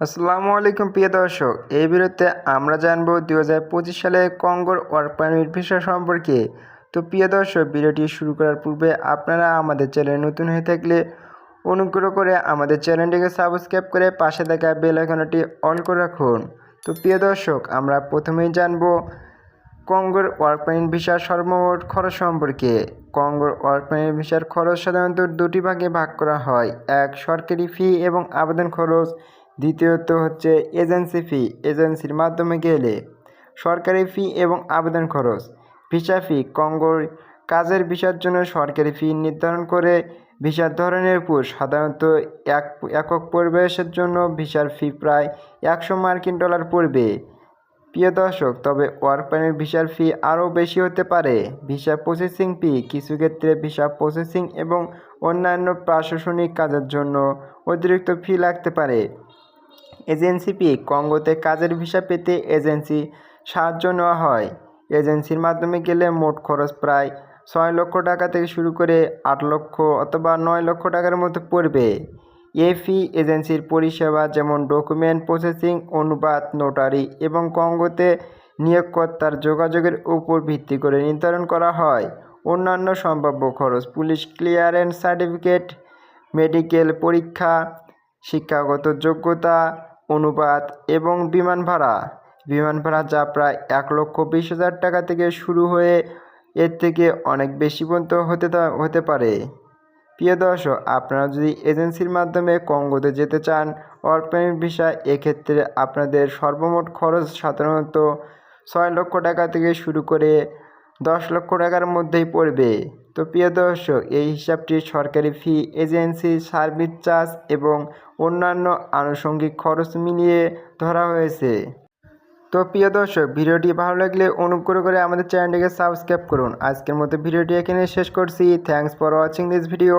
আসসালামু আলাইকুম, প্রিয় দর্শক। এই ভিডিওতে আমরা জানব দু হাজার সালে কঙ্গোর ওয়ার্ক পারমিট ভিসা সম্পর্কে। তো প্রিয় দর্শক, ভিডিওটি শুরু করার পূর্বে আপনারা আমাদের চ্যানেল নতুন হয়ে থাকলে অনুগ্রহ করে আমাদের চ্যানেলটিকে সাবস্ক্রাইব করে পাশে থাকা বেল আইকনটি অন করে রাখুন। তো প্রিয় দর্শক, আমরা প্রথমেই জানব কঙ্গোর ওয়ার্ক পারমিট ভিসার সর্বমোট খরচ সম্পর্কে। কঙ্গোর ওয়ার্ক পারমিট ভিসার খরচ সাধারণত দুটি ভাগে ভাগ করা হয়। এক, সরকারি ফি এবং আবেদন খরচ। দ্বিতীয়ত হচ্ছে এজেন্সি ফি, এজেন্সির মাধ্যমে গেলে সরকারি ফি এবং আবেদন খরচ, ভিসা ফি, কঙ্গোর কাজের ভিসার জন্য সরকারি ফি নির্ধারণ করে ভিসার ধরনের উপর সাধারণত এক, একক পরিবেশের জন্য ভিসার ফি প্রায় একশো মার্কিন ডলার পড়বে। প্রিয় দর্শক, তবে ওয়ার্ক পারমিট ভিসার ফি আরও বেশি হতে পারে। ভিসা প্রসেসিং ফি কিছু ক্ষেত্রে ভিসা প্রসেসিং এবং অন্যান্য প্রশাসনিক কাজের জন্য অতিরিক্ত ফি লাগতে পারে। এজেন্সি ফি কঙ্গোতে কাজের ভিসা পেতে এজেন্সি সাহায্য নেওয়া হয়। এজেন্সির মাধ্যমে গেলে মোট খরচ প্রায় ছয় লক্ষ টাকা থেকে শুরু করে আট লক্ষ অথবা নয় লক্ষ টাকার মতো পড়বে। এ ফি, এজেন্সির পরিষেবা যেমন ডকুমেন্ট প্রসেসিং, অনুবাদ, নোটারি এবং কঙ্গোতে নিয়োগকর্তার যোগাযোগের উপর ভিত্তি করে নির্ধারণ করা হয়। অন্যান্য সম্ভাব্য খরচ, পুলিশ ক্লিয়ারেন্স সার্টিফিকেট, মেডিকেল পরীক্ষা, শিক্ষাগত যোগ্যতা অনুবাদ এবং বিমান ভাড়া। বিমান ভাড়া যা প্রায় এক লক্ষ বিশ হাজার টাকা থেকে শুরু হয়ে এর থেকে অনেক বেশি পর্যন্ত হতে হতে পারে। প্রিয় দর্শক, আপনারা যদি এজেন্সির মাধ্যমে কঙ্গোতে যেতে চান পারমিট ভিসা, এক্ষেত্রে আপনাদের সর্বমোট খরচ সাধারণত ছয় লক্ষ টাকা থেকে শুরু করে দশ লক্ষ টাকার মধ্যেই পড়বে। তো প্রিয় দর্শক, এই হিসাবটি সরকারি ফি এজেন্সি, সার্ভিস চার্জ এবং অন্যান্য আনুষঙ্গিক খরচ মিলিয়ে ধরা হয়েছে। তো প্রিয় দর্শক, ভিডিওটি ভালো লাগলে অনুগ্রহ করে আমাদের চ্যানেলটিকে সাবস্ক্রাইব করুন। আজকের মতো ভিডিওটি এখানে শেষ করছি। Thanks for watching this video